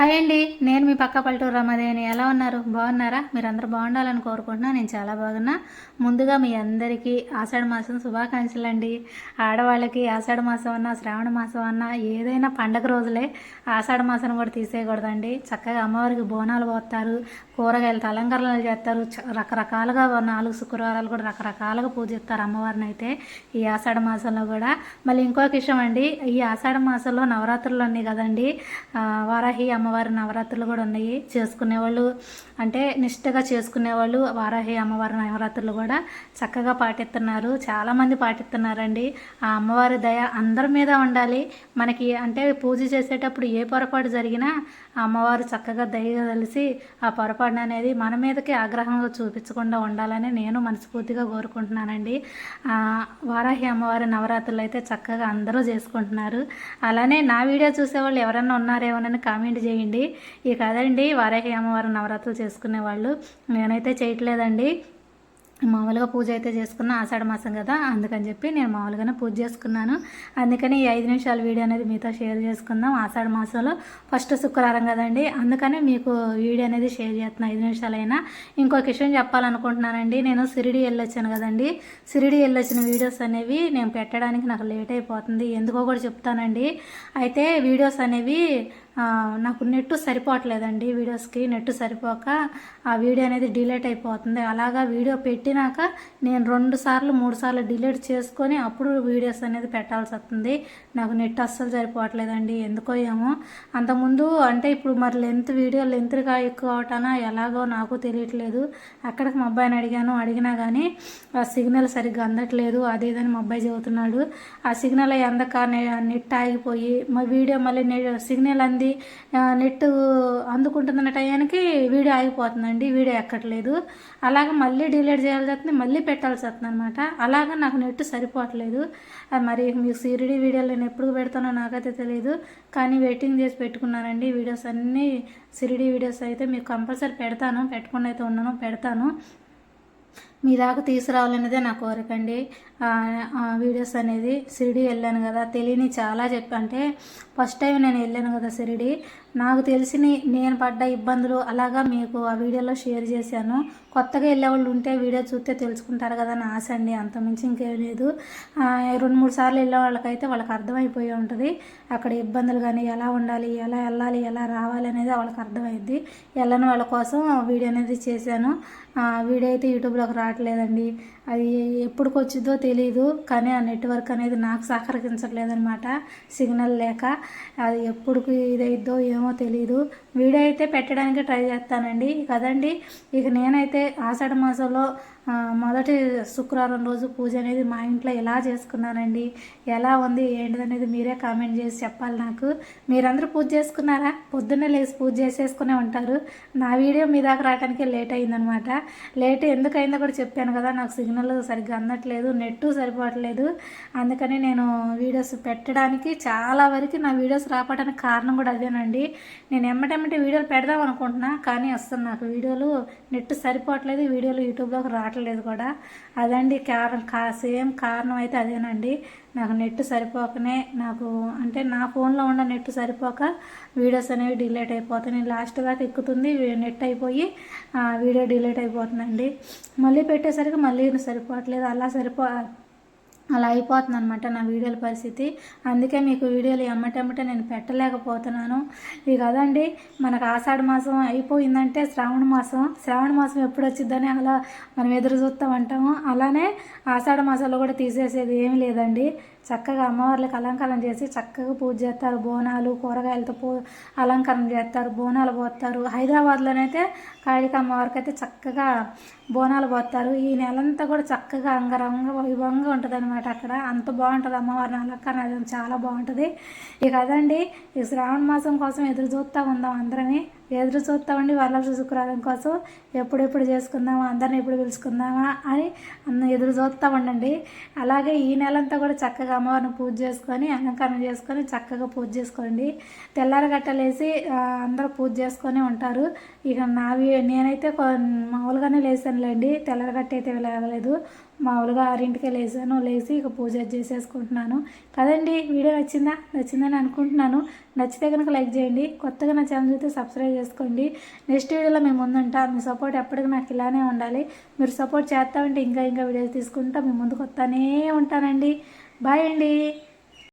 Hi అండి నేను మీ పక్క పల్లెటూరు రమాదేవిని. ఎలా ఉన్నారు? బాగున్నారా? మీరందరూ బాగుండాలని కోరుకుంటున్నా. నేను చాలా బాగున్నా. ముందుగా మీ అందరికీ ఆషాఢ మాసం శుభాకాంక్షలు అండి ఆడవాళ్ళకి ఆషాఢ మాసం అన్నా శ్రావణ మాసం అన్నా ఏదైనా పండగ రోజులే ఆషాఢ మాసం కూడా తీసేయకూడదండి. చక్కగా అమ్మవారికి బోనాలు పోస్తారు కూరగాయలతో అలంకరణలు చేస్తారు. చ- రకరకాలుగా నాలుగు శుక్రవారాలు కూడా రకరకాలుగా పూజిస్తారు అమ్మవారిని అయితే ఈ ఆషాఢ మాసంలో కూడా. మళ్ళీ ఇంకొక విషయం అండి ఈ ఆషాఢ మాసంలో నవరాత్రులు ఉన్నాయి కదండి వారాహి అమ్మ అమ్మవారి నవరాత్రులు కూడా ఉన్నాయి. చేసుకునేవాళ్ళు అంటే నిష్ఠగా చేసుకునేవాళ్ళు వారాహి అమ్మవారి నవరాత్రులు కూడా చక్కగా పాటిస్తున్నారు. చాలామంది పాటిస్తున్నారండి. ఆ అమ్మవారి దయ అందరి మీద ఉండాలి. మనకి అంటే పూజ చేసేటప్పుడు ఏ పొరపాటు జరిగినా ఆ అమ్మవారు చక్కగా దయ కలిసి ఆ పొరపాటు అనేది మన మీదకి ఆగ్రహంగా చూపించకుండా ఉండాలని నేను మనస్ఫూర్తిగా కోరుకుంటున్నానండి. వారాహి అమ్మవారి నవరాత్రులు అయితే చక్కగా అందరూ చేసుకుంటున్నారు. అలానే నా వీడియో చూసేవాళ్ళు ఎవరన్నా ఉన్నారేమోనని కామెంట్ చేయండి. ఇక కాదండి వారాహి అమ్మవారి నవరాత్రులు చేసుకునే వాళ్ళు. నేనైతే చేయట్లేదండి. మామూలుగా పూజ అయితే చేసుకున్నా ఆషాఢ మాసం కదా అందుకని చెప్పి నేను మామూలుగానే పూజ చేసుకున్నాను. అందుకని ఈ ఐదు నిమిషాల వీడియో అనేది మీతో షేర్ చేసుకుందాం. ఆషాఢ మాసంలో ఫస్ట్ శుక్రవారం కదండి. అందుకని మీకు వీడియో అనేది షేర్ చేస్తున్నా ఐదు నిమిషాలైనా. ఇంకొక విషయం చెప్పాలనుకుంటున్నానండి. నేను సిరిడి వెళ్ళొచ్చాను కదండి. సిరిడి వెళ్ళొచ్చిన వీడియోస్ అనేవి నేను పెట్టడానికి నాకు లేట్ అయిపోతుంది. ఎందుకో కూడా చెప్తానండి. అయితే వీడియోస్ అనేవి నాకు నెట్ సరిపోవట్లేదండి వీడియోస్కి. నెట్ సరిపోక ఆ వీడియో అనేది డిలీట్ అయిపోతుంది. అలాగా వీడియో పెట్టినాక నేను రెండు సార్లు మూడు సార్లు డిలీట్ చేసుకొని అప్పుడు వీడియోస్ అనేది పెట్టాల్సి వస్తుంది. నాకు నెట్ అస్సలు సరిపోవట్లేదండి. ఎందుకో ఏమో. అంతకుముందు అంటే ఇప్పుడు మరి లెంత్ వీడియో లెంత్గా ఎక్కువ అవటానా ఎలాగో నాకు తెలియట్లేదు. అక్కడికి మా అబ్బాయిని అడిగాను అడిగినా కానీ ఆ సిగ్నల్ సరిగ్గా అందట్లేదు. అదేదని మా అబ్బాయి చెబుతున్నాడు. ఆ సిగ్నల్ అందక నెట్ ఆగిపోయి మా వీడియో మళ్ళీ సిగ్నల్ అంది ఆ, నెట్ అందుకుంటున్న టయానికి వీడియో ఆగిపోతుందండి వీడియో ఎక్కట్లేదు. అలాగ మళ్ళీ డిలీట్ చేయాల్సి వస్తుంది మళ్ళీ పెట్టాల్సి వస్తుంది అనమాట అలాగ నాకు నెట్ సరిపోవట్లేదు. అది మరి మీకు సిరిడి వీడియోలు నేను ఎప్పుడు పెడతానో నాకైతే తెలియదు కానీ వెయిటింగ్ చేసి పెట్టుకున్నానండి. వీడియోస్ అన్నీ సిరిడి వీడియోస్ అయితే మీకు కంపల్సరీ పెడతాను. పెట్టకుండా అయితే ఉన్నాను పెడతాను. మీ దాకా తీసుకురావాలనేదే నా కోరిక అండి. వీడియోస్ అనేది షిరిడి వెళ్ళాను కదా. తెలియని చాలా చెప్పి అంటే ఫస్ట్ టైం నేను వెళ్ళాను కదా షిరిడి. నాకు తెలిసిన నేను పడ్డ ఇబ్బందులు అలాగా మీకు ఆ వీడియోలో షేర్ చేశాను. కొత్తగా వెళ్ళే వాళ్ళు ఉంటే వీడియో చూస్తే తెలుసుకుంటారు కదా అని ఆశ అండి. అంతమించి ఇంకేం లేదు. రెండు మూడు సార్లు వెళ్ళే వాళ్ళకైతే వాళ్ళకి అర్థమైపోయి ఉంటుంది. అక్కడ ఇబ్బందులు కానీ ఎలా ఉండాలి ఎలా వెళ్ళాలి ఎలా రావాలి అనేది వాళ్ళకి అర్థమైంది. వెళ్ళని వాళ్ళ కోసం వీడియో అనేది చేశాను. వీడియో అయితే యూట్యూబ్లోకి రావట్లేదండి. అది ఎప్పటికి తెలియదు కానీ ఆ నెట్వర్క్ అనేది నాకు సహకరించట్లేదనమాట సిగ్నల్ లేక అది ఎప్పుడుకి ఇదైద్దో ఏమో తెలియదు వీడియో అయితే పెట్టడానికి ట్రై చేస్తానండి. కదండి ఇక నేనైతే ఆషాఢ మాసంలో మొదటి శుక్రవారం రోజు పూజ అనేది మా ఇంట్లో ఎలా చేసుకున్నానండి ఎలా ఉంది ఏంటిదనేది మీరే కామెంట్ చేసి చెప్పాలి నాకు. మీరందరూ పూజ చేసుకున్నారా? పొద్దున్నే లేచి పూజ చేసేసుకునే ఉంటారు. నా వీడియో మీ దాకా రావడానికి లేట్ అయిందనమాట లేట్ ఎందుకు అయిందో కూడా చెప్పాను కదా నాకు సిగ్నల్ సరిగ్గా అందట్లేదు నెట్ సరిపోవట్లేదు. అందుకని నేను వీడియోస్ పెట్టడానికి చాలా వరకు నా వీడియోస్ రావడానికి కారణం కూడా అదేనండి. నేను ఎమ్మటెమ్మటి వీడియోలు పెడదాం అనుకుంటున్నా కానీ అసలు నాకు వీడియోలు నెట్ సరిపోవట్లేదు వీడియోలు యూట్యూబ్లోకి రావట్లేదు కూడా. అదండి కారణం. కా సేమ్ కారణం అయితే అదేనండి. నాకు నెట్ సరిపోకనే నాకు అంటే నా ఫోన్లో ఉన్న నెట్ సరిపోక వీడియోస్ అనేవి డిలీట్ అయిపోతాయి నేను లాస్ట్ దాకా ఎక్కుతుంది నెట్ అయిపోయి వీడియో డిలీట్ అయిపోతుందండి. మళ్ళీ పెట్టేసరికి మళ్ళీ సరిపోవట్లేదు అలా సరిపో అలా అయిపోతుంది అనమాట నా వీడియోల పరిస్థితి. అందుకే మీకు వీడియోలు ఎమ్మటెమ్మటే నేను పెట్టలేకపోతున్నాను. ఇక కదండి మనకు ఆషాఢ మాసం అయిపోయిందంటే శ్రావణ మాసం. శ్రావణ మాసం ఎప్పుడు వచ్చిందని అలా మనం ఎదురు చూస్తామంటాము. అలానే ఆషాఢ మాసంలో కూడా తీసేసేది ఏమీ లేదండి. చక్కగా అమ్మవార్లకు అలంకరణ చేసి చక్కగా పూజ చేస్తారు. బోనాలు కూరగాయలతో పూ అలంకరణ చేస్తారు. బోనాలు పోస్తారు. హైదరాబాద్లోనైతే కాళిక అమ్మవారికి అయితే చక్కగా బోనాలు పోస్తారు. ఈ నెలంతా కూడా చక్కగా అంగరంగ వైభవంగా ఉంటుంది అనమాట అక్కడ. అంత బాగుంటుంది అమ్మవారిని అలంకరణ చాలా బాగుంటుంది. ఇక అదండి. ఈ శ్రావణ మాసం కోసం ఎదురు చూస్తూ ఉందాం అందరమే. ఎదురు చూస్తామండి వరలక్ష్మి శుక్రవారం కోసం. ఎప్పుడెప్పుడు చేసుకుందామా అందరిని ఎప్పుడు పిలుచుకుందామా అని అన్న ఎదురు చూస్తూ ఉండండి అలాగే ఈ నెలంతా కూడా చక్కగా అమ్మవారిని పూజ చేసుకొని అలంకరణ చేసుకొని చక్కగా పూజ చేసుకోండి. తెల్లారగట్టలేసి ఆ, అందరూ పూజ చేసుకొని ఉంటారు. ఇక నావి నేనైతే మామూలుగానే లేసానులేండి. తెల్లరగట్ట అయితే వెళ్ళలేదు మామూలుగా ఆరింటికే లేసాను లేచి ఇక పూజ చేసేసుకుంటున్నాను. కదండి వీడియో నచ్చిందా? నచ్చిందని అనుకుంటున్నాను. నచ్చితే కనుక లైక్ చేయండి. కొత్తగా నా ఛానల్ చూస్తే సబ్స్క్రైబ్ చేసుకోండి. నెక్స్ట్ వీడియోలో మేము ముందుంటా. మీ సపోర్ట్ ఎప్పటికీ నాకు ఇలానే ఉండాలి. మీరు సపోర్ట్ చేస్తామంటే ఇంకా ఇంకా వీడియోస్ తీసుకుంటా. మీ ముందుకు వస్తానే ఉంటానండి. బాయ్ అండి.